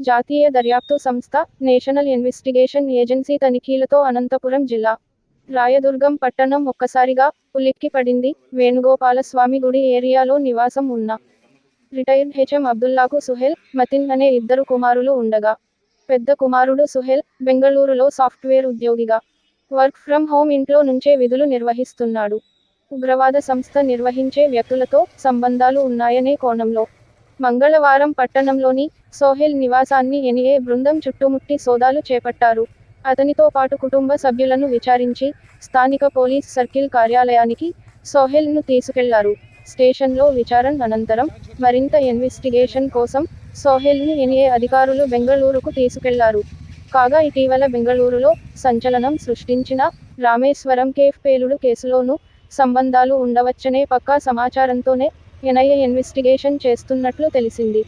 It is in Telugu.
జాతీయ దర్యాప్తు సంస్థ నేషనల్ ఇన్వెస్టిగేషన్ ఏజెన్సీ తనిఖీలతో అనంతపురం జిల్లా రాయదుర్గం పట్టణం ఒక్కసారిగా ఉలిక్కి పడింది. వేణుగోపాలస్వామి గుడి ఏరియాలో నివాసం ఉన్న రిటైర్డ్ హెచ్ఎం అబ్దుల్లాకు సుహెల్ మతిన్ అనే ఇద్దరు కుమారులు ఉండగా పెద్ద కుమారుడు సుహెల్ బెంగళూరులో సాఫ్ట్వేర్ ఉద్యోగిగా వర్క్ ఫ్రం హోమ్ ఇంట్లో నుంచే విధులు నిర్వహిస్తున్నాడు. ఉగ్రవాద సంస్థ నిర్వహించే వ్యక్తులతో సంబంధాలు ఉన్నాయనే కోణంలో మంగళవారం పట్టణంలోని సోహెల్ నివాసాన్ని ఎన్ఏ బృందం చుట్టుముట్టి సోదాలు చేపట్టారు. అతనితో పాటు కుటుంబ సభ్యులను విచారించి స్థానిక పోలీస్ సర్కిల్ కార్యాలయానికి సోహెల్ను తీసుకెళ్ళారు. స్టేషన్లో విచారణ అనంతరం మరింత ఇన్వెస్టిగేషన్ కోసం సోహెల్ని ఎన్ఏ అధికారులు బెంగళూరుకు తీసుకెళ్ళారు. కాగా ఇటీవల బెంగళూరులో సంచలనం సృష్టించిన రామేశ్వరం కేఫ్ పేలుడు కేసులోనూ సంబంధాలు ఉండవచ్చనే పక్కా సమాచారంతోనే ఎన్ఐఏ ఇన్వెస్టిగేషన్ చేస్తున్నట్లు తెలిసింది.